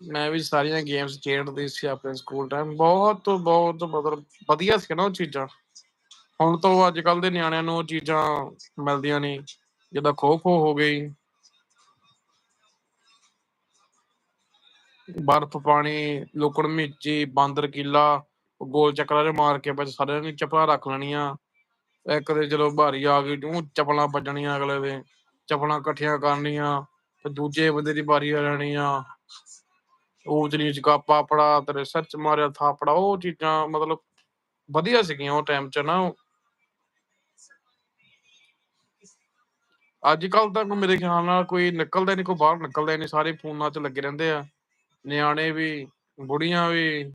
ਮੈਂ ਵੀ ਸਾਰੀਆਂ ਗੇਮਸ ਖੇਡਦੀ ਸੀ ਆਪਣੇ ਸਕੂਲ ਟਾਈਮ ਬਹੁਤ ਬਹੁਤ ਮਤਲਬ ਵਧੀਆ ਸੀ ਨਾ ਉਹ ਚੀਜ਼ਾਂ। ਹੁਣ ਤੋਂ ਅੱਜ ਕੱਲ ਦੇ ਨਿਆਣਿਆਂ ਨੂੰ ਉਹ ਚੀਜ਼ਾਂ ਮਿਲਦੀਆਂ ਨਹੀਂ। ਜਿੱਦਾਂ ਖੋ ਖੋ ਹੋ ਗਈ। ਬਰਫ਼ ਪਾਣੀ, ਲੁਕਣ ਮਿੱਚੀ ਬਾਂਦਰ ਕਿੱਲਾ ਗੋਲ ਚੱਕਰਾਂ 'ਚ ਮਾਰ ਕੇ ਵਿੱਚ ਸਾਰਿਆਂ ਨੇ ਚਪਲਾਂ ਰੱਖ ਲੈਣੀਆਂ। ਇੱਕ ਦੇ ਜਦੋਂ ਭਾਰੀ ਆ ਗਈ, ਉਹ ਚੱਪਲਾਂ ਵੱਜਣੀਆਂ ਅਗਲੇ ਦੇ। ਚਪਲਾਂ ਇਕੱਠੀਆਂ ਕਰਨੀਆਂ, ਤੇ ਦੂਜੇ ਬੰਦੇ ਦੀ ਵਾਰੀ ਆ ਜਾਣੀ ਆ। ਊਚ ਨੀਚ ਕਾ ਪਾਪੜਾ ਤੇਰੇ ਸਿਰ ਮਾਰਿਆ, ਥਾਪੜਾ, ਉਹ ਚੀਜ਼ਾਂ ਮਤਲਬ ਵਧੀਆ ਸੀਗੀਆਂ ਉਹ ਟਾਈਮ ਚ ਨਾ। ਅੱਜ ਕੱਲ ਤਾਂ ਮੇਰੇ ਖਿਆਲ ਨਾਲ ਕੋਈ ਨਿਕਲਦਾ ਨਹੀਂ, ਕੋਈ ਬਾਹਰ ਨਿਕਲਦਾ ਨਹੀਂ, ਸਾਰੇ ਫੋਨਾਂ 'ਚ ਲੱਗੇ ਰਹਿੰਦੇ ਆ। ਨਿਆਣੇ ਵੀ, ਬੁੜੀਆਂ ਵੀ,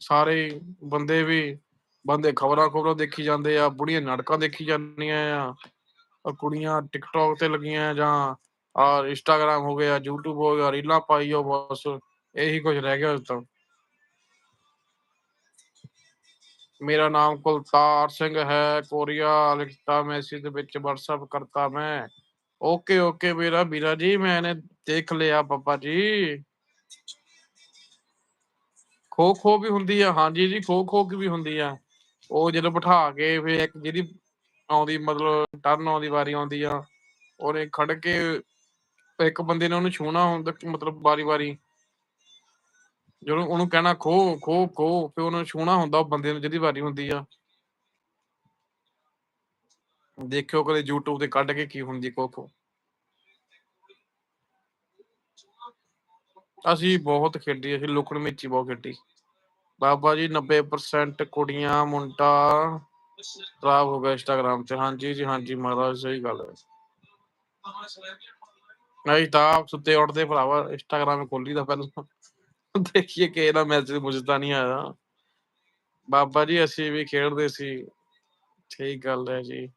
ਸਾਰੇ ਬੰਦੇ ਵੀ, ਬੰਦੇ ਖਬਰਾਂ ਖਬਰਾਂ ਦੇਖੀ ਜਾਂਦੇ ਆ, ਬੁੜੀਆਂ ਨਾਟਕਾਂ ਦੇਖੀ ਜਾਂਦੀਆਂ ਆ ਕੁੜੀਆਂ ਟਿਕਟੌਕ ਤੇ ਲੱਗੀਆਂ ਜਾਂ ਔਰ ਇੰਸਟਾਗ੍ਰਾਮ ਹੋ ਗਿਆ, YouTube ਹੋ ਗਿਆ, ਰੀਲਾਂ ਪਾਈ ਜਾਓ ਬਸ। ਇਹੀ ਕੁਝ ਰਹਿ ਗਿਆ ਹੁਣ ਤਾਂ ਮੇਰਾ ਨਾਮ ਕੁਲਤਾਰ ਸਿੰਘ ਹੈ ਕੋਰੀਆ ਲਿਖਤਾ ਮੈਸੇਜ ਵਿੱਚ WhatsApp ਕਰਤਾ ਮੈਂ ਓਕੇ ਓਕੇ ਮੇਰਾ ਵੀਰਾ ਜੀ ਮੈंने ਦੇਖ ਲਿਆ ਪਾਪਾ ਜੀ ਖੋ ਖੋ ਵੀ ਹੁੰਦੀ ਆ ਹਾਂਜੀ ਜੀ ਖੋ ਖੋ ਕੀ ਵੀ ਹੁੰਦੀ ਆ ਉਹ ਜਦੋਂ ਬਿਠਾ ਕੇ ਫਿਰ ਇੱਕ ਜਿਹਦੀ ਆਉਂਦੀ ਮਤਲਬ ਟਰਨ ਆਉਂਦੀ ਵਾਰੀ ਆਉਂਦੀ ਆ ਉਹਨੇ ਖੜ ਕੇ ਇੱਕ ਬੰਦੇ ਨੇ ਉਹਨੂੰ ਛੂਣਾ ਹੁੰਦਾ ਕਿ ਮਤਲਬ ਵਾਰੀ ਵਾਰੀ ਜਦੋਂ ਉਹਨੂੰ ਕਹਿਣਾ ਖੋ ਖੋ ਖੋ ਫਿਰ ਉਹਨੂੰ ਛੂਣਾ ਹੁੰਦਾ, ਉਹ ਬੰਦੇ ਨੂੰ ਜਿਹਦੀ ਵਾਰੀ ਹੁੰਦੀ ਆ। ਦੇਖਿਓ ਕਦੇ YouTube ਤੇ ਕੱਢ ਕੇ ਕੀ ਹੁੰਦੀ ਖੋ ਖੋ ਅਸੀਂ ਬਹੁਤ ਖੇਡੀ, ਅਸੀਂ ਲੁਕਣ ਮਿੱਚੀ ਬਹੁਤ ਖੇਡੀ। ਬਾਬਾ ਜੀ 90% ਕੁੜੀਆਂ, ਮੁੰਡਾ ਖਰਾਬ ਹੋ ਗਿਆ ਇੰਸਟਾਗ੍ਰਾਮ ਤੇ। ਹਾਂਜੀ ਜੀ, ਹਾਂਜੀ ਮਹਾਰਾਜ, ਸਹੀ ਗੱਲ ਹੈ। ਨਹੀਂ ਤਾਂ ਸੁੱਤੇ ਉੱਠਦੇ ਭਰਾਵਾ ਇੰਸਟਾਗ੍ਰਾਮ ਖੋਲੀ ਦਾ ਪਹਿਲਾਂ। ਦੇਖੀਏ ਕਿ ਇਹਦਾ ਮੈਸੇਜ ਮੁਝਦਾ ਨਹੀਂ ਆਇਆ। ਬਾਬਾ ਜੀ, ਅਸੀਂ ਵੀ ਖੇਡਦੇ ਸੀ। ਠੀਕ ਗੱਲ ਹੈ ਜੀ।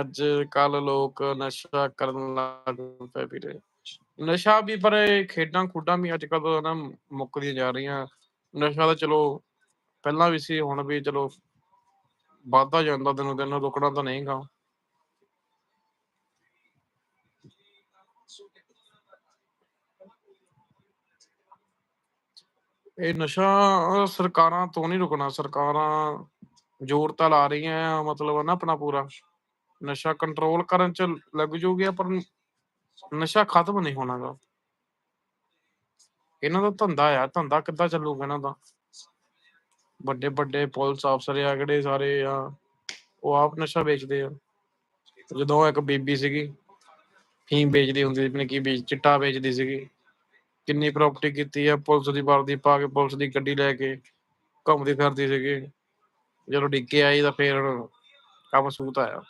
ਅੱਜ ਕੱਲ ਲੋਕ ਨਸ਼ਾ ਕਰਨ ਲੱਗ ਪਏ ਵੀਰੇ। ਨਸ਼ਾ ਵੀ ਪਰ ਇਹ ਖੇਡਾਂ ਖੁੱਡਾਂ ਵੀ ਅੱਜ ਕੱਲ ਨਾ ਮੁੱਕਦੀਆਂ ਜਾ ਰਹੀਆਂ। ਨਸ਼ਾ ਤਾਂ ਚਲੋ ਪਹਿਲਾਂ ਵੀ ਸੀ, ਹੁਣ ਵੀ ਚਲੋ ਵੱਧਦਾ ਜਾਂਦਾ ਦਿਨੋਂ ਦਿਨ, ਰੁਕਣਾ ਤਾਂ ਨਹੀਂਗਾ। ਇਹ ਨਸ਼ਾ ਸਰਕਾਰਾਂ ਤੋਂ ਨਹੀਂ ਰੁਕਣਾ, ਸਰਕਾਰਾਂ ਜ਼ੋਰ ਤਾਂ ਲਾ ਰਹੀਆਂ ਮਤਲਬ ਨਾ ਆਪਣਾ ਪੂਰਾ। ਨਸ਼ਾ ਕੰਟਰੋਲ ਕਰਨ ਚ ਲੱਗ ਜੂਗੀ ਪਰ ਨਸ਼ਾ ਖਤਮ ਨਹੀਂ ਹੋਣਾਗਾ ਇਹਨਾਂ ਦਾ ਧੰਦਾ ਆ, ਧੰਦਾ ਕਿੱਦਾਂ ਚੱਲੂਗਾ ਇਹਨਾਂ ਦਾ? ਵੱਡੇ ਵੱਡੇ ਪੁਲਿਸ ਅਫਸਰ ਆ ਕਿਹੜੇ ਸਾਰੇ ਆ, ਉਹ ਆਪ ਨਸ਼ਾ ਵੇਚਦੇ ਆ। ਜਦੋਂ ਇੱਕ ਬੀਬੀ ਸੀਗੀ, ਫੀਮ ਵੇਚਦੀ ਹੁੰਦੀ ਸੀ ਆਪਣੇ ਕੀ ਵੇਚ ਚਿੱਟਾ ਵੇਚਦੀ ਸੀਗੀ। ਕਿੰਨੀ ਪ੍ਰਾਪਰਟੀ ਕੀਤੀ ਆ, ਪੁਲਿਸ ਦੀ ਵਰਦੀ ਪਾ ਕੇ ਪੁਲਿਸ ਦੀ ਗੱਡੀ ਲੈ ਕੇ ਘੁੰਮਦੀ ਫਿਰਦੀ ਸੀਗੀ। ਜਦੋਂ ਡਿੱਗੇ ਆਈ ਤਾਂ ਫੇਰ ਕੰਮ ਸੂਤ ਆਇਆ।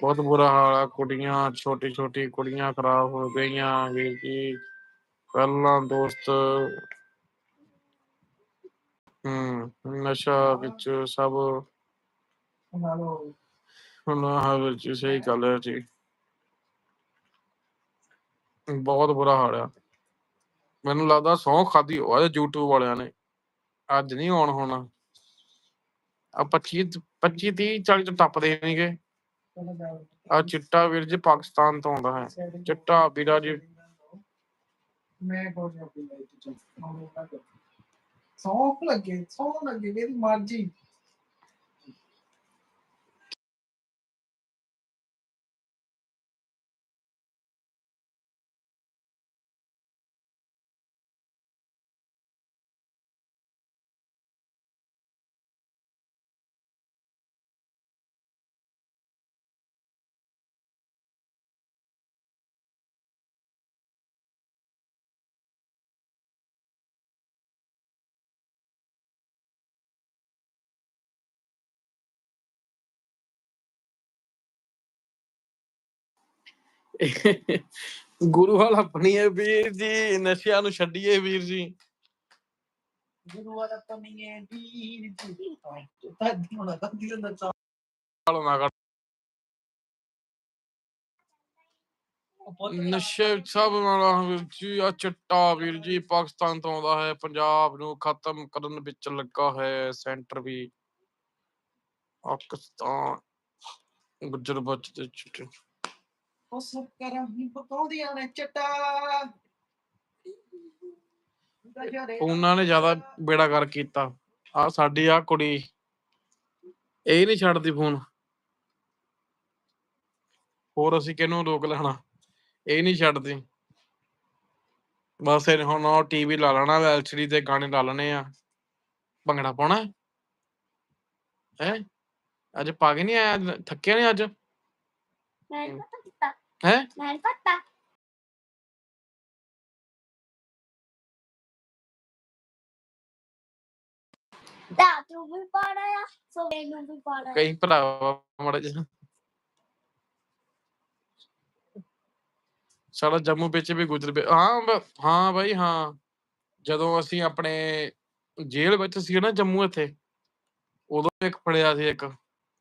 ਬਹੁਤ ਬੁਰਾ ਹਾਲ ਆ, ਕੁੜੀਆਂ ਛੋਟੀ ਛੋਟੀ ਕੁੜੀਆਂ ਖਰਾਬ ਹੋ ਗਈਆਂ, ਵੀਰ ਜੀ। ਪਹਿਲਾਂ ਦੋਸਤ, ਹੂੰ, ਨਸ਼ਾ ਵਿੱਚ ਸਭ ਹੁਣ ਆਹ ਵਿੱਚ ਸਹੀ ਗੱਲ ਹੈ ਜੀ। ਬਹੁਤ ਬੁਰਾ ਹਾਲ ਆ। ਮੈਨੂੰ ਲੱਗਦਾ ਸੌਂ ਖਾਦੀ ਹੋਆ YouTube ਵਾਲਿਆਂ ਨੇ। ਅੱਜ ਨਹੀਂ ਆਉਣ ਹੋਣਾ। ਆ 25 25 30 40 ਤੋਂ ਟੱਪਦੇ ਨਹੀਂਗੇ ਆ ਚਿੱਟਾ ਵੀਰ ਜੀ ਪਾਕਿਸਤਾਨ ਤੋਂ ਆਉਂਦਾ ਹੈ। ਚਿੱਟਾ ਵੀਰਾ ਜੀ। ਮੈਂ ਬਹੁਤ ਹੈਪੀ ਸੌਂਕ ਲੱਗੇ ਸੌਂਕ ਲੱਗੇ, ਮੇਰੀ ਮਰਜ਼ੀ। ਗੁਰੂ ਵਾਲਾ ਬਣੀਏ ਵੀਰ ਜੀ ਨਸ਼ਿਆਂ ਨੂੰ ਛੱਡੀਏ ਵੀਰ ਜੀ। ਗੁਰੂ ਵਾਲਾ ਪਨੀਏ ਵੀਰ ਜੀ। ਤਾਂ ਹੁਣ ਤਾਂ ਦਿਲ ਦਾ ਚਾਹ। ਚਲੋ ਨਾ ਕਰ ਨਸ਼ੇ ਸਭ ਨਾਲ ਜੀ ਆ ਚਿੱਟਾ ਵੀਰ ਜੀ ਪਾਕਿਸਤਾਨ ਤੋਂ ਆਉਂਦਾ ਹੈ ਪੰਜਾਬ ਨੂੰ ਖਤਮ ਕਰਨ ਵਿੱਚ ਲੱਗਾ ਹੈ ਸੈਂਟਰ ਵੀ। ਪਾਕਿਸਤਾਨ ਗੁੱਜਰ ਬੱਚ ਦੇ ਚਿੱਟੇ। ਉਹ ਸਭ ਕਰਾਂ ਹੀ ਪਕਾਉਂਦੀਆਂ ਨੇ ਚਟਾ ਉਹਨਾਂ ਨੇ ਜ਼ਿਆਦਾ ਬੇੜਾ ਕਰ ਕੀਤਾ। ਆ ਸਾਡੀ ਆ ਕੁੜੀ। ਇਹ ਨਹੀਂ ਛੱਡਦੀ ਫੋਨ। ਹੋਰ ਅਸੀਂ ਕਿਹਨੂੰ ਰੋਕ ਲੈਣਾ? ਇਹ ਨਹੀਂ ਛੱਡਦੀ। ਬਸ ਇਹ ਹੁਣ ਉਹ ਟੀਵੀ ਲਾ ਲੈਣਾ ਐਲਸੀਡੀ ਤੇ ਗਾਣੇ ਲਾ ਲੈਣੇ ਆ। ਭੰਗੜਾ ਪਾਉਣਾ? ਹੈ? ਅੱਜ ਪਾ ਕੇ ਨਹੀਂ ਆਇਆ? ਥੱਕਿਆ ਨਹੀਂ ਅੱਜ? ਮੈਂ ਵੀ ਨੂੰ ਵੀ ਕਈ ਮੜਾ ਸਾਡਾ ਜੰਮੂ ਵਿੱਚ ਵੀ ਗੁਜਰ ਹਾਂ ਹਾਂ ਬਾਈ ਹਾਂ। ਜਦੋਂ ਅਸੀਂ ਆਪਣੇ ਜੇਲ੍ਹ ਵਿੱਚ ਸੀ ਨਾ ਜੰਮੂ ਇੱਥੇ ਉਦੋਂ ਇੱਕ ਫੜਿਆ ਸੀ ਇੱਕ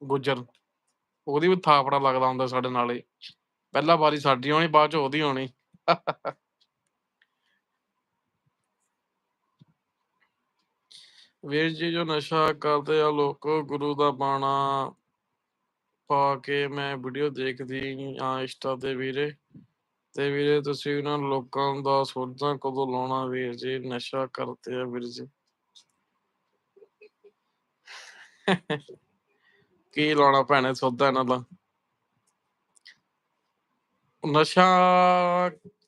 ਗੁਜਰ। ਉਹਦੀ ਵੀ ਥਾਪੜਾ ਲੱਗਦਾ ਹੁੰਦਾ ਸਾਡੇ ਨਾਲੇ ਪਹਿਲਾ ਵਾਰੀ ਸਾਡੀ ਹੋਣੀ, ਬਾਅਦ ਚ ਉਹਦੀ ਹੋਣੀ। ਵੀਰ ਜੀ ਜੋ ਨਸ਼ਾ ਕਰਦੇ ਆ ਲੋਕ, ਗੁਰੂ ਦਾ ਬਾਣਾ ਪਾ ਕੇ ਮੈਂ ਵੀਡੀਓ ਦੇਖਦੀ ਆ ਇੰਸਟਾ ਤੇ ਵੀਰੇ। ਤੇ ਵੀਰੇ ਤੁਸੀਂ ਉਹਨਾਂ ਲੋਕਾਂ ਦਾ ਸੋਚਾਂ ਕਦੋਂ ਲਾਉਣਾ ਵੀਰ ਜੀ? ਨਸ਼ਾ ਕਰਦੇ ਆ ਵੀਰ ਜੀ। ਕੀ ਲਾਉਣਾ ਭੈਣੇ ਸੌਦਾ ਇਹਨਾਂ ਦਾ? ਨਸ਼ਾ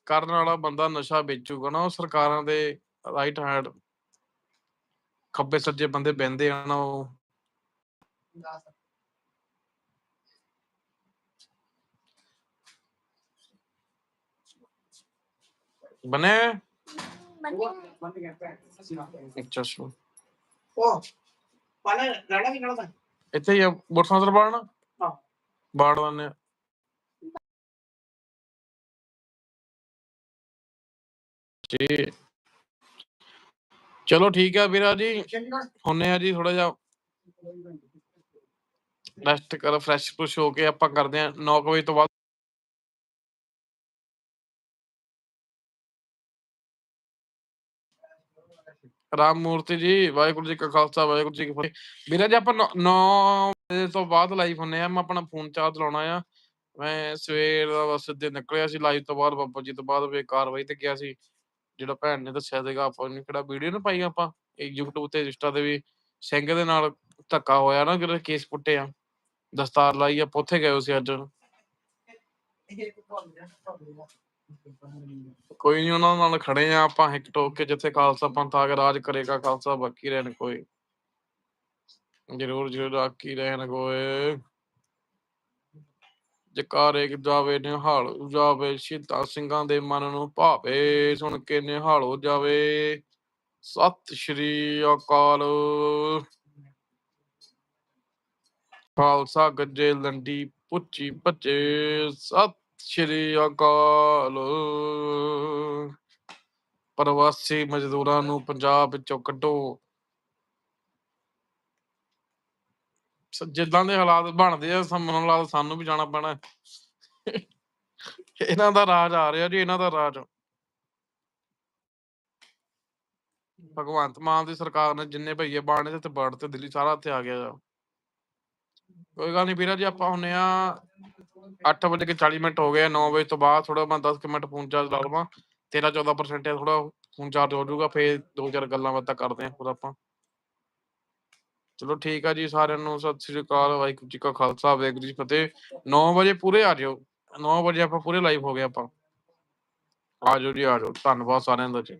ਕਰਨ ਵਾਲਾ ਬੰਦਾ ਨਸ਼ਾ ਵੇਚੂਗਾ ਨਾ ਉਹ ਸਰਕਾਰਾਂ ਦੇ ਰਾਈਟ ਹੈਂਡ ਖੱਬੇ ਸੱਜੇ ਬੰਦੇ ਬਹਿੰਦੇ ਆ ਨਾ ਉਹ। ਬਨੇ ਬੰਦ ਅੱਛਾ ਅੱਛਾ। ਉਹ ਪਾਣਾ ਗਾਣਾ ਵੀ ਇੱਥੇ ਹੀ ਆ ਮੋਟਰਸਾਈਕਲ ਬਾੜਨਾ ਹਾਂ। ਬਾੜ ਆ ਜੀ ਚਲੋ ਠੀਕ ਆ ਵੀਰਾ ਜੀ ਹੁੰਨੇ ਆ ਜੀ ਥੋੜਾ ਜਿਹਾ ਰੈਸਟ ਕਰ ਫਰੈਸ਼ ਫਰੁਸ਼ ਹੋ ਕੇ ਆਪਾਂ ਕਰਦੇ ਆ 9 ਵਜੇ ਤੋਂ ਬਾਅਦ ਰਾਮ ਮੂਰਤੀ ਜੀ ਵਾਹਿਗੁਰੂ ਜੀ ਕਾ ਖਾਲਸਾ ਵਾਹਿਗੁਰੂ ਜੀ ਕੀ ਫਤਿਹ ਵੀਰਾ ਜੀ ਆਪਾਂ 9 ਵਜੇ ਤੋਂ ਬਾਅਦ ਲਾਈਵ ਹੁੰਨੇ ਆ ਮੈਂ ਆਪਣਾ ਫੋਨ ਚਾਰਜ ਲਾਉਣਾ ਆ ਮੈਂ ਸਵੇਰ ਦਾ ਬਸ ਸਿੱਧੇ ਨਿਕਲਿਆ ਸੀ ਲਾਈਵ ਤੋਂ ਬਾਅਦ ਬਾਬਾ ਜੀ ਤੋਂ ਬਾਅਦ ਵੇ ਕਾਰਵਾਈ ਤੇ ਗਿਆ ਸੀ ਜਿਹੜਾ ਭੈਣ ਨੇ ਦੱਸਿਆ ਸੀਗਾ, ਆਪਾਂ ਨੇ ਕਿਹੜਾ ਵੀਡੀਓ ਨਾ ਪਾਈ ਆਪਾਂ? ਇਹ YouTube ਤੇ ਇੰਸਟਾ ਤੇ ਵੀ ਸਿੰਘ ਦੇ ਨਾਲ ਧੱਕਾ ਹੋਇਆ ਨਾ, ਜਿਹੜਾ ਕੇਸ ਪੁੱਟੇ ਆ। ਦਸਤਾਰ ਲਾਈ ਆਪਾਂ ਉੱਥੇ ਗਏ ਸੀ ਅੱਜ। ਕੋਈ ਨਹੀਂ ਉਹਨਾਂ ਨਾਲ ਖੜੇ ਆ ਆਪਾਂ ਹਿੱਕ ਟੋਕ ਕੇ, ਜਿੱਥੇ ਖਾਲਸਾ ਪੰਥ ਆ ਕੇ ਰਾਜ ਕਰੇਗਾ, ਖਾਲਸਾ ਬਾਕੀ ਰਹਿਣ ਕੋਈ। ਜ਼ਰੂਰ ਜ਼ਰੂਰ ਆਕੀ ਰਹਿਣ ਕੋਈ। ਜਕਾਰੇ ਜਾਵੇ ਨਿਹਾਲ ਜਾਵੇ ਸ਼ਹੀਦਾਂ ਸਿੰਘਾਂ ਦੇ ਮਨ ਨੂੰ ਭਾਵੇ, ਸੁਣ ਕੇ ਨਿਹਾਲ ਹੋ ਜਾਵੇ ਸਤਿ ਸ਼੍ਰੀ ਅਕਾਲ। ਖਾਲਸਾ ਗੱਜੇ ਲੰਡੀ ਪੁੱਚੀ ਭੱਜੇ ਸਤਿ ਸ਼੍ਰੀ ਅਕਾਲ। ਪ੍ਰਵਾਸੀ ਮਜ਼ਦੂਰਾਂ ਨੂੰ ਪੰਜਾਬ ਵਿੱਚੋਂ ਕੱਢੋ। ਜਿੱਦਾਂ ਦੇ ਹਾਲਾਤ ਬਣਦੇ ਆ ਸਾਨੂੰ ਨਾਲ ਸਾਨੂੰ ਵੀ ਜਾਣਾ ਪੈਣਾ। ਇਹਨਾਂ ਦਾ ਰਾਜ ਆ ਰਿਹਾ ਜੀ, ਇਹਨਾਂ ਦਾ ਰਾਜ। ਭਗਵੰਤ ਮਾਨ ਦੀ ਸਰਕਾਰ ਨੇ ਜਿੰਨੇ ਭਈਏ ਬਾਣੇ ਤੇ ਬੜ ਤੇ ਦਿੱਲੀ ਸਾਰਾ ਇੱਥੇ ਆ ਗਿਆ ਕੋਈ ਗੱਲ ਨਹੀਂ ਵੀਰਾ ਜੀ, ਆਪਾਂ ਹੁੰਨੇ ਆ 8 ਵਜੇ ਕੇ 40 ਮਿੰਟ ਹੋ ਗਏ 9 ਵਜੇ ਤੋਂ ਬਾਅਦ ਥੋੜਾ ਮੈਂ 10 ਮਿੰਟ ਫੋਨ ਚਾਰਜ ਲਾ ਲਵਾਂ। 13 14% ਥੋੜਾ ਫੋਨ ਚਾਰਜ ਹੋ ਜਾਊਗਾ, ਫੇਰ ਦੋ ਚਾਰ ਗੱਲਾਂ ਬਾਤਾਂ ਕਰਦੇ ਆਂ ਫਿਰ ਆਪਾਂ। ਚਲੋ ਠੀਕ ਆ ਜੀ ਸਾਰਿਆਂ ਨੂੰ, ਸਤਿ ਸ੍ਰੀ ਅਕਾਲ, ਵਾਹਿਗੁਰੂ ਜੀ ਕਾ ਖਾਲਸਾ, ਵਾਹਿਗੁਰੂ ਜੀ ਫਤਿਹ। 9 ਵਜੇ ਪੂਰੇ ਆ ਜਿਓ 9 ਵਜੇ ਆਪਾਂ ਪੂਰੇ ਲਾਈਵ ਹੋ ਗਏ ਆਪਾਂ। ਆ ਜਾਓ ਜੀ, ਆ ਜਾਓ, ਧੰਨਵਾਦ ਸਾਰਿਆਂ ਦਾ ਜੀ।